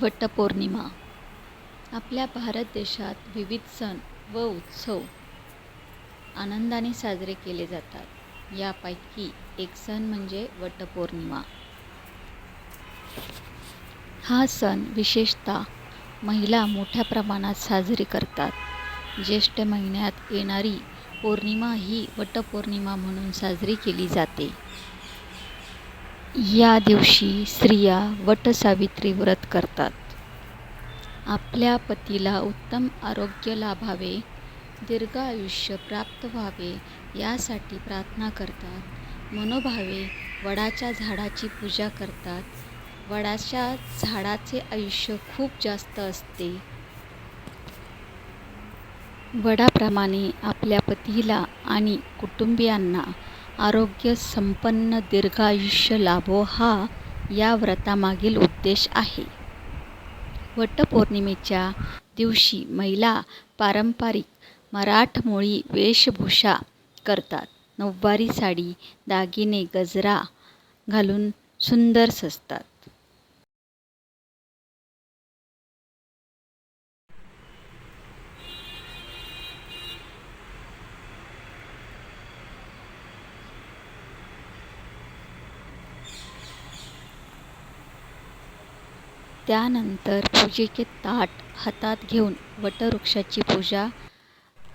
वटपौर्णिमा. आपल्या भारत देशात विविध सण व उत्सव आनंदाने साजरे केले जातात. यापैकी एक सण म्हणजे वटपौर्णिमा. हा सण विशेषतः महिला मोठ्या प्रमाणात साजरी करतात. ज्येष्ठ महिन्यात येणारी पौर्णिमा ही वटपौर्णिमा म्हणून साजरी केली जाते. या दिवशी स्त्रिया वटसावित्री व्रत करतात. आपल्या पतीला उत्तम आरोग्य लाभावे दीर्घ आयुष्य प्राप्त व्हावे यासाठी प्रार्थना करतात. मनोभावे वडाच्या झाडाची पूजा करतात. वडाच्या झाडाचे आयुष्य खूप जास्त असते. वडाप्रमाणे आपल्या पतीला आणि कुटुंबियांना आरोग्य संपन्न दीर्घायुष्य लाभो हा या व्रतामागील उद्देश आहे. वटपौर्णिमेच्या दिवशी महिला पारंपरिक मराठमोळी वेशभूषा करतात. नऊवारी साडी दागिने गजरा घालून सुंदर सजतात. त्यानंतर पूजेचे ताट हातात घेऊन वटवृक्षाची पूजा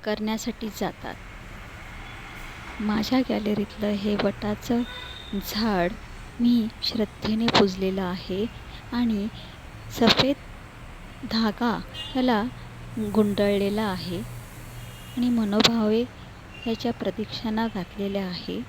करण्यासाठी जातात. माझ्या गॅलरीतलं हे वटाचं झाड मी श्रद्धेने पूजलेलं आहे आणि सफेद धागा ह्याला गुंडळलेला आहे आणि मनोभावे ह्याच्या प्रदक्षिणा घातलेल्या आहे.